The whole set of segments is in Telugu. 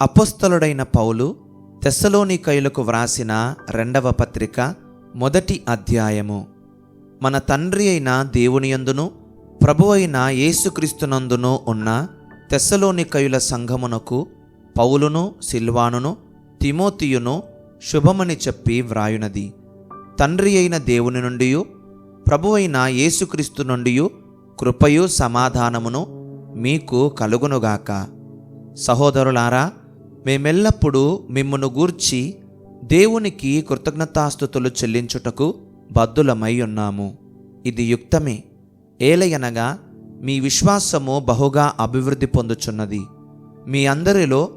అపొస్తలుడైన పౌలు తెస్సలోనికయులకు వ్రాసిన రెండవ పత్రిక మొదటి అధ్యాయము. మన తండ్రి అయిన దేవునియందును ప్రభు అయిన యేసుక్రీస్తునందును ఉన్న తెస్సలోనికయుల సంఘమునకు పౌలును సిల్వానును తిమోతియును శుభమని చెప్పి వ్రాయునది. తండ్రి అయిన దేవుని నుండి ప్రభు అయిన యేసుక్రీస్తు నుండి కృపయు సమాధానమును మీకు కలుగునుగాక. సహోదరులారా మేమెల్లప్పుడూ మిమ్మును గూర్చి దేవునికి కృతజ్ఞతాస్థుతులు చెల్లించుటకు బద్దులమై ఉన్నాము. ఇది యుక్తమే. ఏలయనగా మీ విశ్వాసము బహుగా అభివృద్ధి పొందుచున్నది. మీ అందరిలో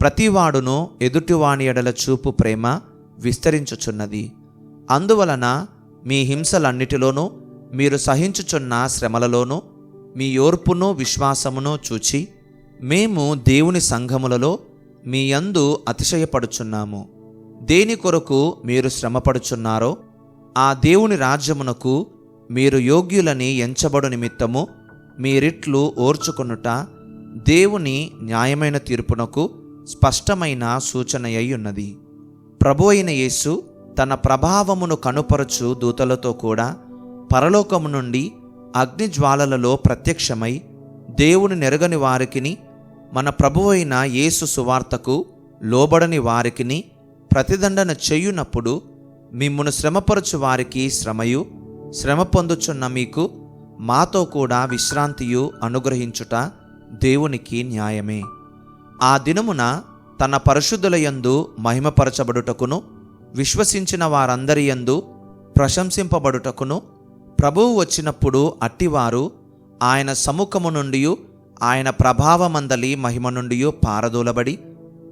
ప్రతివాడును ఎదుటివాని ఎడల చూపు ప్రేమ విస్తరించుచున్నది. అందువలన మీ హింసలన్నిటిలోనూ మీరు సహించుచున్న శ్రమలలోనూ మీ ఓర్పును విశ్వాసమును చూచి మేము దేవుని సంఘములలో మీ యందు అతిశయపడుచున్నాము. దేని కొరకు మీరు శ్రమపడుచున్నారో ఆ దేవుని రాజ్యమునకు మీరు యోగ్యులని ఎంచబడు నిమిత్తము మీరిట్లు ఓర్చుకొనుట దేవుని న్యాయమైన తీర్పునకు స్పష్టమైన సూచన అయి ఉన్నది ప్రభు అయిన యేసు తన ప్రభావమును కనుపరచు దూతలతో కూడా పరలోకము నుండి అగ్నిజ్వాలలలో ప్రత్యక్షమై దేవుని నెరగని వారికిని మన ప్రభు అయిన యేసు సువార్తకు లోబడని వారికిని ప్రతిదండన చేయునప్పుడు మిమ్మును శ్రమపరచు వారికి శ్రమయు శ్రమ పొందుచున్న మీకు మాతో కూడా విశ్రాంతియు అనుగ్రహించుట దేవునికి న్యాయమే. ఆ దినమున తన పరిశుద్ధులయందు మహిమపరచబడుటకును విశ్వసించిన వారందరి యందు ప్రశంసింపబడుటకును ప్రభువు వచ్చినప్పుడు అట్టివారు ఆయన సముఖము నుండి ఆయన ప్రభావమందలి మహిమ నుండి పారదూలబడి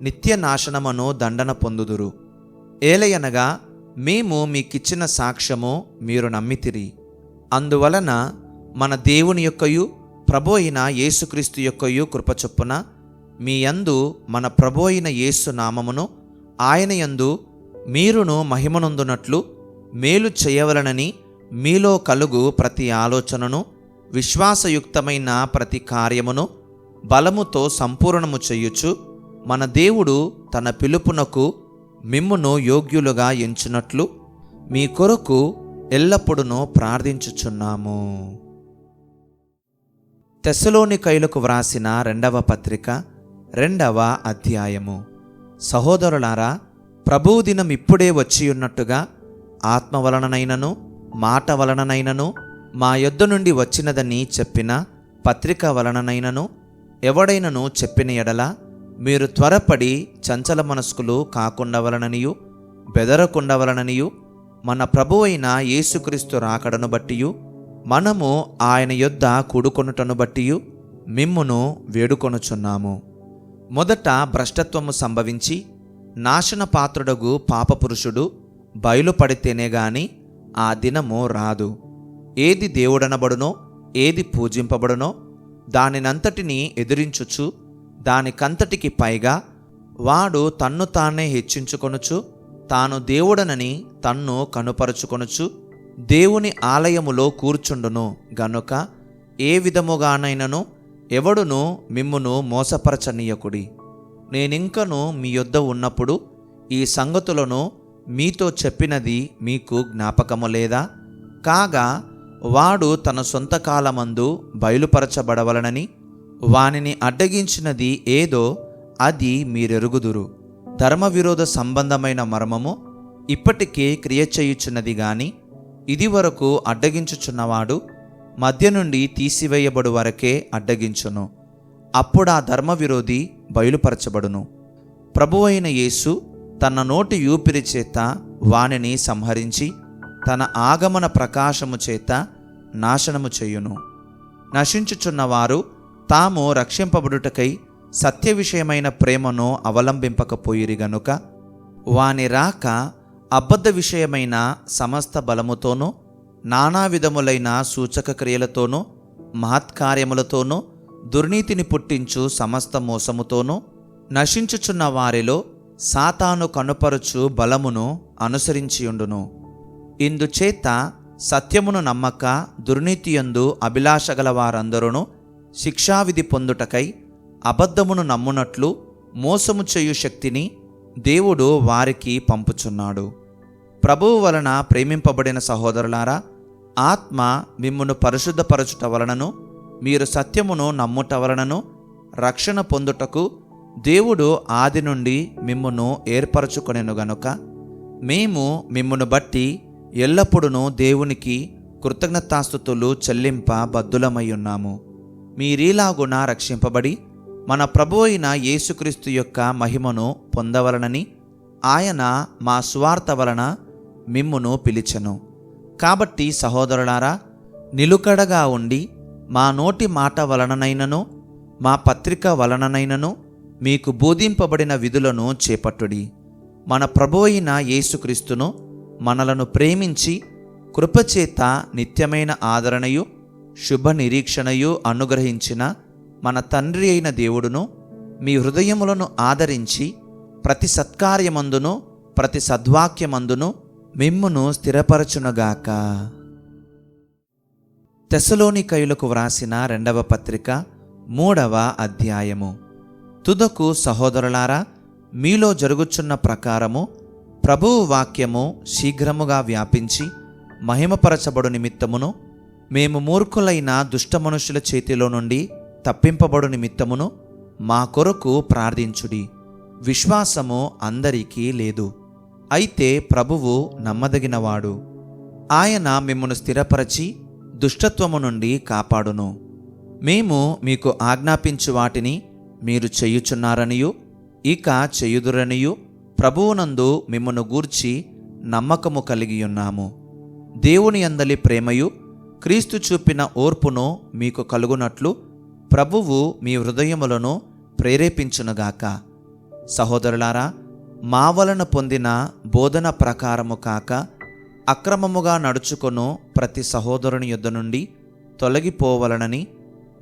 నిత్య నాశనమును దండన పొందుదురు. ఏలయనగా మేము మీకిచ్చిన సాక్ష్యము మీరు నమ్మితిరి. అందువలన మన దేవుని యొక్కయు ప్రభు అయిన యేసుక్రీస్తు యొక్కయు కృపచొప్పున మీ యందు మన ప్రభు అయిన యేసు నామమును ఆయన యందు మీరును మహిమనొందునట్లు మేలు చేయవలనని మీలో కలుగు ప్రతి ఆలోచనను విశ్వాసయుక్తమైన ప్రతి కార్యమును బలముతో సంపూర్ణము చేయుచు మన దేవుడు తన పిలుపునకు మిమ్మును యోగ్యులుగా ఎంచునట్లు మీ కొరకు ఎల్లప్పుడూ ప్రార్థించుచున్నాము. తెస్సలోనికైలకు వ్రాసిన రెండవ పత్రిక రెండవ అధ్యాయము. సహోదరులారా ప్రభువు దినం ఇప్పుడే వచ్చి ఉన్నట్టుగా ఆత్మ వలననైనను మాట వలననైనను మా యొద్ద నుండి వచ్చినదని చెప్పిన పత్రిక వలననైనను ఎవడైనను చెప్పిన ఎడల మీరు త్వరపడి చంచల మనస్కులు కాకుండవలననియు బెదరకుండవలననియు మన ప్రభు అయిన యేసుక్రీస్తు రాకడను బట్టియు మనము ఆయన యొద్ద కూడుకొనుటను బట్టియు మిమ్మును వేడుకొనుచున్నాము. మొదట భ్రష్టత్వము సంభవించి నాశనపాత్రుడగు పాపపురుషుడు బయలుపడితేనే గాని ఆ దినము రాదు. ఏది దేవుడనబడునో ఏది పూజింపబడునో దానినంతటినీ ఎదిరించుచు దానికంతటికి పైగా వాడు తన్ను తానే హెచ్చించుకొనుచు తాను దేవుడనని తన్ను కనుపరుచుకొనుచు దేవుని ఆలయములో కూర్చుండును. గనుక ఏ విధముగానైనను ఎవడును మిమ్మును మోసపరచనీయకుడి. నేనింకను మీ యొద్ద ఉన్నప్పుడు ఈ సంగతులను మీతో చెప్పినది మీకు జ్ఞాపకము లేదా? కాగా వాడు తన సొంత కాలమందు బయలుపరచబడవలనని వానిని అడ్డగించినది ఏదో అది మీరెరుగుదురు. ధర్మవిరోధ సంబంధమైన మర్మము ఇప్పటికే క్రియ చేయుచున్నది గాని ఇదివరకు అడ్డగించుచున్నవాడు మధ్య నుండి తీసివేయబడు వరకే అడ్డగించును. అప్పుడా ధర్మవిరోధి బయలుపరచబడును. ప్రభువైన యేసు తన నోటి యూపిరి చేత వానిని సంహరించి తన ఆగమన ప్రకాశము చేత నాశనము చేయును. నశించుచున్నవారు తాము రక్షింపబడుటకై సత్య విషయమైన ప్రేమను అవలంబింపకపోయిరి గనుక వాని రాక అబద్ధ విషయమైన సమస్త బలముతోనూ నానా విధములైన సూచక క్రియలతోనూ మహత్కార్యములతోనూ దుర్నీతిని పుట్టించు సమస్త మోసముతోనూ నశించుచున్న వారిలో సాతాను కనుపరుచు బలమును అనుసరించియుండును. ఇందుచేత సత్యమును నమ్మక దుర్నీతియందు అభిలాషగల వారందరూ శిక్షావిధి పొందుటకై అబద్ధమును నమ్మునట్లు మోసము చేయు శక్తిని దేవుడు వారికి పంపుచున్నాడు. ప్రభువు వలన ప్రేమింపబడిన సహోదరులారా ఆత్మ మిమ్మును పరిశుద్ధపరచుట వలనను మీరు సత్యమును నమ్ముట వలనను రక్షణ పొందుటకు దేవుడు ఆది నుండి మిమ్మును ఏర్పరచుకొనెను గనుక మేము మిమ్మును బట్టి ఎల్లప్పుడూ దేవునికి కృతజ్ఞతాస్థుతులు చెల్లింప బద్దులమై ఉన్నాము మీరీలాగున రక్షింపబడి మన ప్రభు అయిన యేసుక్రీస్తు యొక్క మహిమను పొందవలనని ఆయన మా స్వార్థ వలన మిమ్మును పిలిచెను. కాబట్టి సహోదరులారా నిలుకడగా ఉండి మా నోటి మాట వలననైనను మా పత్రిక వలననైనను మీకు బోధింపబడిన విధులను చేపట్టుడి. మన ప్రభు అయిన యేసుక్రీస్తును మనలను ప్రేమించి కృపచేత నిత్యమైన ఆదరణయు శుభ నిరీక్షణయు అనుగ్రహించిన మన తండ్రి అయిన దేవుడును మీ హృదయములను ఆదరించి ప్రతి సత్కార్యమందును ప్రతి సద్వాక్యమందును మిమ్మును స్థిరపరచునగాక. తెసలోని కైలకు వ్రాసిన రెండవ పత్రిక మూడవ అధ్యాయము. తుదకు సహోదరులారా మీలో జరుగుచున్న ప్రకారము ప్రభువు వాక్యము శీఘ్రముగా వ్యాపించి మహిమపరచబడు నిమిత్తమును మేము మూర్ఖులైన దుష్ట మనుషుల చేతిలో నుండి తప్పింపబడు నిమిత్తమును మా కొరకు ప్రార్థించుడి. విశ్వాసము అందరికీ లేదు. అయితే ప్రభువు నమ్మదగినవాడు. ఆయన మిమ్మను స్థిరపరచి దుష్టత్వము నుండి కాపాడును. మేము మీకు ఆజ్ఞాపించు వాటిని మీరు చేయుచున్నారనియు ఇక చేయుదురనియు ప్రభువునందు మిమ్మను గూర్చి నమ్మకము కలిగి ఉన్నాము. దేవుని అందలి ప్రేమయు క్రీస్తు చూపిన ఓర్పును మీకు కలుగునట్లు ప్రభువు మీ హృదయములను ప్రేరేపించునుగాక. సహోదరులారా మా వలన పొందిన బోధన ప్రకారము కాక అక్రమముగా నడుచుకొను ప్రతి సహోదరుని యుద్ధ నుండి తొలగిపోవలనని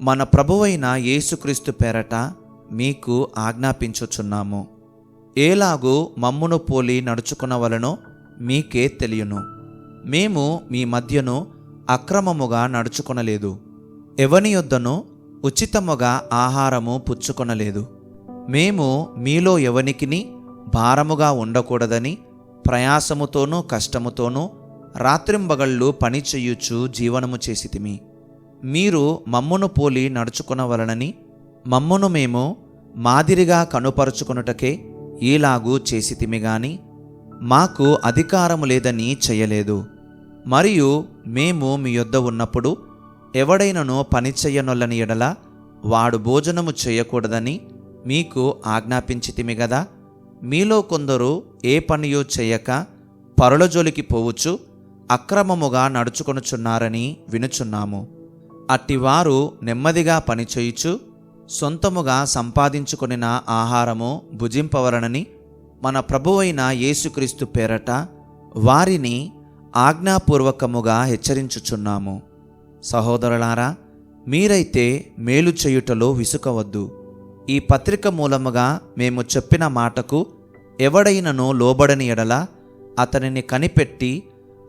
మన ప్రభువైన యేసుక్రీస్తు పేరట మీకు ఆజ్ఞాపించుచున్నాము. ఏలాగూ మమ్మును పోలి నడుచుకునవలనో మీకే తెలియను. మేము మీ మధ్యను అక్రమముగా నడుచుకొనలేదు. ఎవని యొద్దను ఉచితముగా ఆహారము పుచ్చుకొనలేదు. మేము మీలో ఎవనికిని భారముగా ఉండకూడదని ప్రయాసముతోనూ కష్టముతోనూ రాత్రింబగళ్ళు పని చెయ్యుచు జీవనము చేసితిమి. మీరు మమ్మును పోలి నడుచుకొనవలనని మమ్మును మేము మాదిరిగా కనుపరుచుకొనుటకే ఈలాగు చేసితిమి గాని మాకు అధికారము లేదని చెయ్యలేదు మరియు మేము మీ యొద్ద ఉన్నప్పుడు ఎవడైనను పనిచెయ్యనొల్లని ఎడల వాడు భోజనము చేయకూడదని మీకు ఆజ్ఞాపించితిమి గదా మీలో కొందరు ఏ పనియో చెయ్యక పరుల జోలికి పోవచ్చు అక్రమముగా నడుచుకొనుచున్నారని వినుచున్నాము. అట్టివారు నెమ్మదిగా పనిచేయుచు సొంతముగా సంపాదించుకొనిన ఆహారము భుజింపవలనని మన ప్రభువైన యేసుక్రీస్తు పేరట వారిని ఆజ్ఞాపూర్వకముగా హెచ్చరించుచున్నాము. సహోదరులారా మీరైతే మేలు చేయుటలో విసుకవద్దు. ఈ పత్రిక మూలముగా మేము చెప్పిన మాటకు ఎవడైనను లోబడని ఎడల అతనిని కనిపెట్టి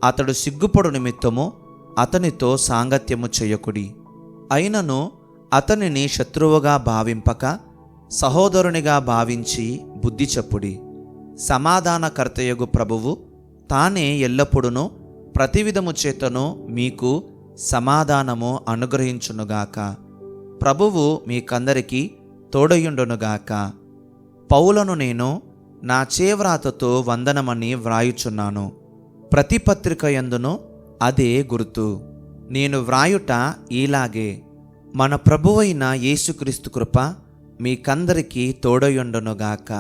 అతడు సిగ్గుపడు నిమిత్తము అతనితో సాంగత్యము చేయకుడి. అయినను అతనిని శత్రువుగా భావింపక సహోదరునిగా భావించి బుద్ధి చెప్పుడి. సమాధానకర్తయగు ప్రభువు తానే ఎల్లప్పుడును ప్రతివిధము చేతను మీకు సమాధానము అనుగ్రహించునుగాక. ప్రభువు మీకందరికీ తోడయుండునుగాక. పౌలను నేను నా చేవ్రాతతో వందనమని వ్రాయుచున్నాను. ప్రతి పత్రిక అదే గుర్తు. నేను వ్రాయుట ఈలాగే మన ప్రభువైన యేసుక్రీస్తు కృప మీకందరికీ తోడయుండునుగాక.